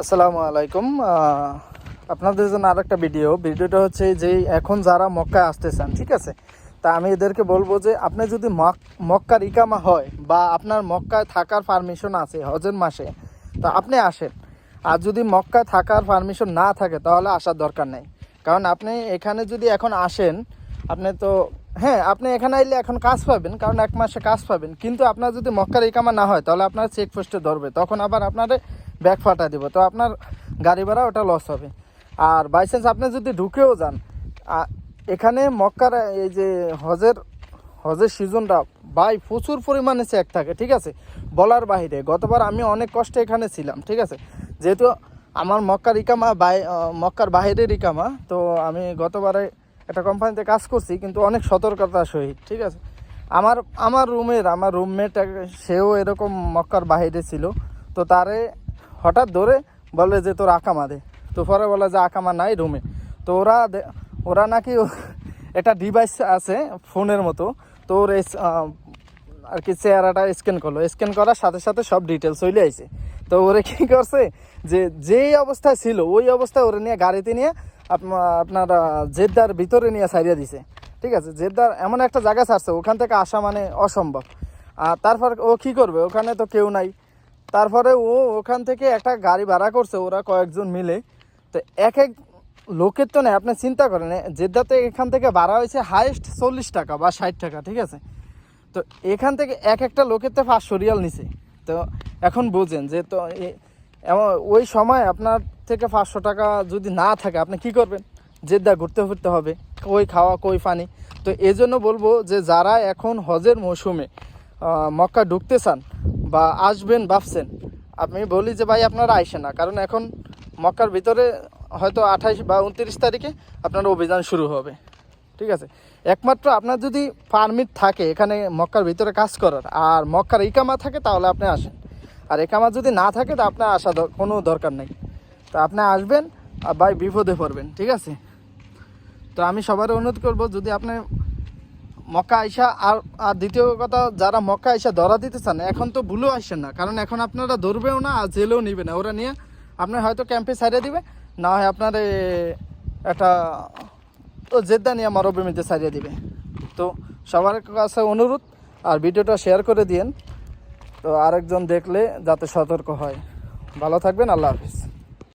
আসসালামু আলাইকুম। আপনাদের জন্য আরেকটা ভিডিও। ভিডিওটা হচ্ছে যে এখন যারা মক্কায় আসতে চান, ঠিক আছে? তা আমি এদেরকে বলব যে আপনি যদি মক- মক্কার ইকামা হয় বা আপনার মক্কায় থাকার পারমিশন আছে হজের মাসে, তা আপনি আসেন। আর যদি মক্কায় থাকার পারমিশন না থাকে, তাহলে আসার দরকার নেই। কারণ আপনি এখানে যদি এখন আসেন, আপনি তো হ্যাঁ আপনি এখানে আইলে এখন কাজ পাবেন, কারণ এক মাসে কাজ পাবেন। কিন্তু আপনার যদি মক্কার ইকামা না হয়, তাহলে আপনার চেকপোস্টে ধরবে। তখন আবার আপনার ব্যাগ ফাটা দিব। তো আপনার গাড়ি ভাড়া ওটা লস হবে। আর বাইচান্স আপনি যদি ঢুকেও যান এখানে মক্কার এই যে হজের হজের সিজনটা ভাই প্রচুর পরিমাণে চেক থাকে, ঠিক আছে? বলার বাহিরে, গতবার আমি অনেক কষ্টে এখানে ছিলাম, ঠিক আছে? যেহেতু আমার মক্কার ইকামা বাই মক্কার বাহিরের ইকামা, তো আমি গতবারে একটা কোম্পানিতে কাজ করছি, কিন্তু অনেক সতর্কতার সহিত, ঠিক আছে? আমার আমার রুমের আমার রুমমেট সেও এরকম মক্কার বাহিরে ছিল। তো তারে হঠাৎ ধরে বলে যে তোর আকামা দে তো পরে বলে যে আকামা নাই রুমে। তো ওরা ওরা নাকি একটা ডিভাইস আছে ফোনের মতো। তো ওর আর কি চেহারাটা স্ক্যান করল। স্ক্যান করার সাথে সাথে সব ডিটেলস চলে আইছে। তো ওরে কি করছে যে, যেই অবস্থায় ছিল, ওই অবস্থায় ওরে নিয়ে গাড়িতে নিয়ে আপনা- আপনার জেদ্দার ভিতরে নিয়ে সারিয়ে দিছে। ঠিক আছে? জেদ্দার এমন একটা জায়গা ছাড়ছে, ওখান থেকে আসা মানে অসম্ভব। আর তারপর ও কি করবে? ওখানে তো কেউ নাই। তারপরে ও ওখান থেকে একটা গাড়ি ভাড়া করছে, ওরা কয়েকজন মিলে। তো এক এক লোকের তো নেই, আপনি চিন্তা করেন জেদ্দাতে এখান থেকে ভাড়া হয়েছে হাইস্ট চল্লিশ টাকা বা ষাট টাকা, ঠিক আছে? তো এখান থেকে এক একটা লোকের তো পাঁচশো রিয়াল নিছে। তো এখন বোঝেন যে তো ওই সময় আপনার থেকে পাঁচশো টাকা যদি না থাকে, আপনি কি করবেন? জেদ্দা ঘুরতে ফিরতে হবে, কই খাওয়া, কই পানি। তো এই জন্য বলব যে যারা এখন হজের মৌসুমে মক্কা ঢুকতে চান বা আসবেন, ভাবছেন, আমি বলি যে ভাই আপনারা আইসেন না। কারণ এখন মক্কার ভিতরে হয়তো আঠাইশ বা উনত্রিশ তারিখে আপনার অভিযান শুরু হবে। ঠিক আছে? একমাত্র আপনার যদি পারমিট থাকে এখানে মক্কার ভিতরে কাজ করার, আর মক্কার ইকামা থাকে তাহলে আপনি আসেন। আর একামা যদি না থাকে তা আপনার আসা কোনো দরকার নেই। তা আপনি আসবেন আর ভাই বিপদে পড়বেন। ঠিক আছে? তো আমি সবার অনুরোধ করব, যদি আপনি মক্কা আইসা আর আর দ্বিতীয় কথা, যারা মক্কা আইসা ধরা দিতে চান, এখন তো ভুলেও আসছেন না। কারণ এখন আপনারা ধরবেও না আর জেলেও নিবে না। ওরা নিয়ে আপনার হয়তো ক্যাম্পে ছাড়িয়ে দিবে, না হয় আপনার একটা জেদ্দা নিয়ে মরুভূমিতে ছাড়িয়ে দিবে। তো সবার কাছে অনুরোধ, আর ভিডিওটা শেয়ার করে দিয়েন। তো আরেকজন দেখলে যাতে সতর্ক হয়। ভালো থাকবেন, আল্লাহ হাফিজ।